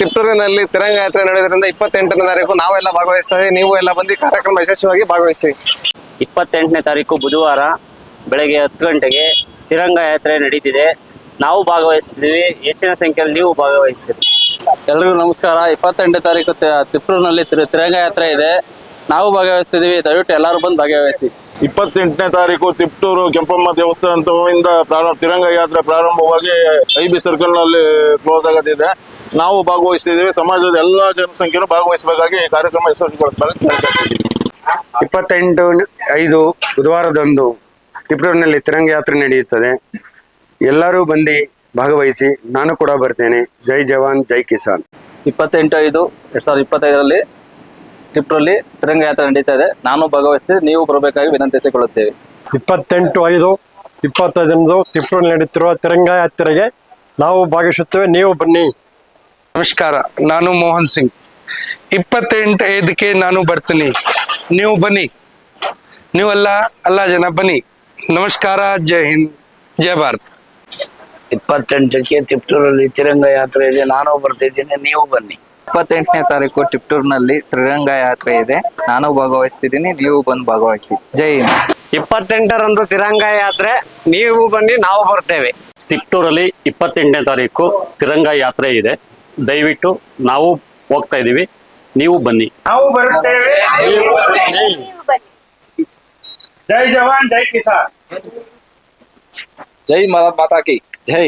ತಿಪ್ಟೂರಿನಲ್ಲಿ ತಿರಂಗ ಯಾತ್ರೆ ನಡೆಯೋದ್ರಿಂದ ಇಪ್ಪತ್ತೆಂಟನೇ ತಾರೀಕು ನಾವೆಲ್ಲ ಭಾಗವಹಿಸ್ತೇವೆ ನೀವು ಎಲ್ಲ ಬಂದು ಕಾರ್ಯಕ್ರಮ ಯಶಸ್ವಿಯಾಗಿ ಭಾಗವಹಿಸಿ ಇಪ್ಪತ್ತೆಂಟನೇ ತಾರೀಕು ಬುಧವಾರ ಬೆಳಗ್ಗೆ ಹತ್ತು ಗಂಟೆಗೆ ತಿರಂಗ ಯಾತ್ರೆ ನಡೀತಿದೆ. ನಾವು ಭಾಗವಹಿಸ್ತಿದ್ದೀವಿ ಹೆಚ್ಚಿನ ಸಂಖ್ಯೆಯಲ್ಲಿ ನೀವು ಭಾಗವಹಿಸಿರಿ ಎಲ್ರಿಗೂ ನಮಸ್ಕಾರ. ಇಪ್ಪತ್ತೆಂಟನೇ ತಾರೀಕು ತಿಪ್ಪೂರಿನಲ್ಲಿ ತಿರಂಗ ಯಾತ್ರೆ ಇದೆ. ನಾವು ಭಾಗವಹಿಸ್ತಿದ್ದೀವಿ. ದಯವಿಟ್ಟು ಎಲ್ಲರೂ ಬಂದು ಭಾಗವಹಿಸಿ. ಇಪ್ಪತ್ತೆಂಟನೇ ತಾರೀಕು ತಿಪ್ಟೂರು ಕೆಂಪಮ್ಮ ದೇವಸ್ಥಾನದಿಂದ ಪ್ರಾರಂಭ ತಿರಂಗ ಯಾತ್ರೆ ಪ್ರಾರಂಭವಾಗಿ ಐ ಬಿ ಸರ್ಕಲ್ನಲ್ಲಿ ಕ್ಲೋಸ್ ಆಗತ್ತಿದೆ ನಾವು ಭಾಗವಹಿಸ್ತಿದ್ದೇವೆ. ಸಮಾಜದ ಎಲ್ಲಾ ಜನಸಂಖ್ಯೆಯನ್ನು ಭಾಗವಹಿಸಬೇಕಾಗಿ ಈ ಕಾರ್ಯಕ್ರಮ ಯಶಸ್ವಿಗೊಳಿಸಬೇಕಾಗಿ. ಇಪ್ಪತ್ತೆಂಟು ಐದು ಬುಧವಾರದಂದು ತಿಪ್ರೂರಿನಲ್ಲಿ ತಿರಂಗ ಯಾತ್ರೆ ನಡೆಯುತ್ತದೆ. ಎಲ್ಲರೂ ಬಂದು ಭಾಗವಹಿಸಿ ನಾನು ಕೂಡ ಬರ್ತೇನೆ. ಜೈ ಜವಾನ್ ಜೈ ಕಿಸಾನ್. ಇಪ್ಪತ್ತೆಂಟು ಐದು ಎರಡ್ ಸಾವಿರದ ಇಪ್ಪತ್ತೈದರಲ್ಲಿ ಟಿಪ್ರಲ್ಲಿ ತಿರಂಗ ಯಾತ್ರೆ ನಡೀತಾ ಇದೆ. ನಾನು ಭಾಗವಹಿಸ್ತೀನಿ ನೀವು ಬರಬೇಕಾಗಿ ವಿನಂತಿಸಿಕೊಳ್ಳುತ್ತೇವೆ. ಇಪ್ಪತ್ತೆಂಟು ಐದು ಇಪ್ಪತ್ತೈದರಂದು ತಿಪ್ರೂರಲ್ಲಿ ನಡೆಯುತ್ತಿರುವ ತಿರಂಗ ಯಾತ್ರೆಗೆ ನಾವು ಭಾಗವಹಿಸುತ್ತೇವೆ. ನೀವು ಬನ್ನಿ. ನಮಸ್ಕಾರ ನಾನು ಮೋಹನ್ ಸಿಂಗ್. ಇಪ್ಪತ್ತೆಂಟು ಐದಕ್ಕೆ ನಾನು ಬರ್ತೀನಿ. ನೀವು ಬನ್ನಿ. ನೀವಲ್ಲ ಅಲ್ಲ ಜನ ಬನ್ನಿ. ನಮಸ್ಕಾರ ಜೈ ಹಿಂದ್ ಜೈ ಭಾರತ್. ಇಪ್ಪತ್ತೆಂಟಕ್ಕೆ ತಿಪ್ಟೂರಲ್ಲಿ ತಿರಂಗ ಯಾತ್ರೆ ಇದೆ ನಾನು ಬರ್ತಿದ್ದೀನಿ ನೀವು ಬನ್ನಿ. ಇಪ್ಪತ್ತೆಂಟನೇ ತಾರೀಕು ತಿಪ್ಟೂರ್ನಲ್ಲಿ ತ್ರಿರಂಗ ಯಾತ್ರೆ ಇದೆ ನಾನು ಭಾಗವಹಿಸ್ತಿದ್ದೀನಿ ನೀವು ಬಂದು ಭಾಗವಹಿಸಿ. ಜೈ ಹಿಂದ್. ಇಪ್ಪತ್ತೆಂಟರಂದು ತಿರಂಗ ಯಾತ್ರೆ ನೀವು ಬನ್ನಿ ನಾವು ಬರ್ತೇವೆ. ತಿಪ್ಟೂರಲ್ಲಿ ಇಪ್ಪತ್ತೆಂಟನೇ ತಾರೀಕು ತಿರಂಗ ಯಾತ್ರೆ ಇದೆ. ದಯವಿಟ್ಟು ನಾವು ಹೋಗ್ತಾ ಇದ್ದೀವಿ ನೀವು ಬನ್ನಿ. ಜೈ ಮಾತಾ ಕಿ ಜೈ.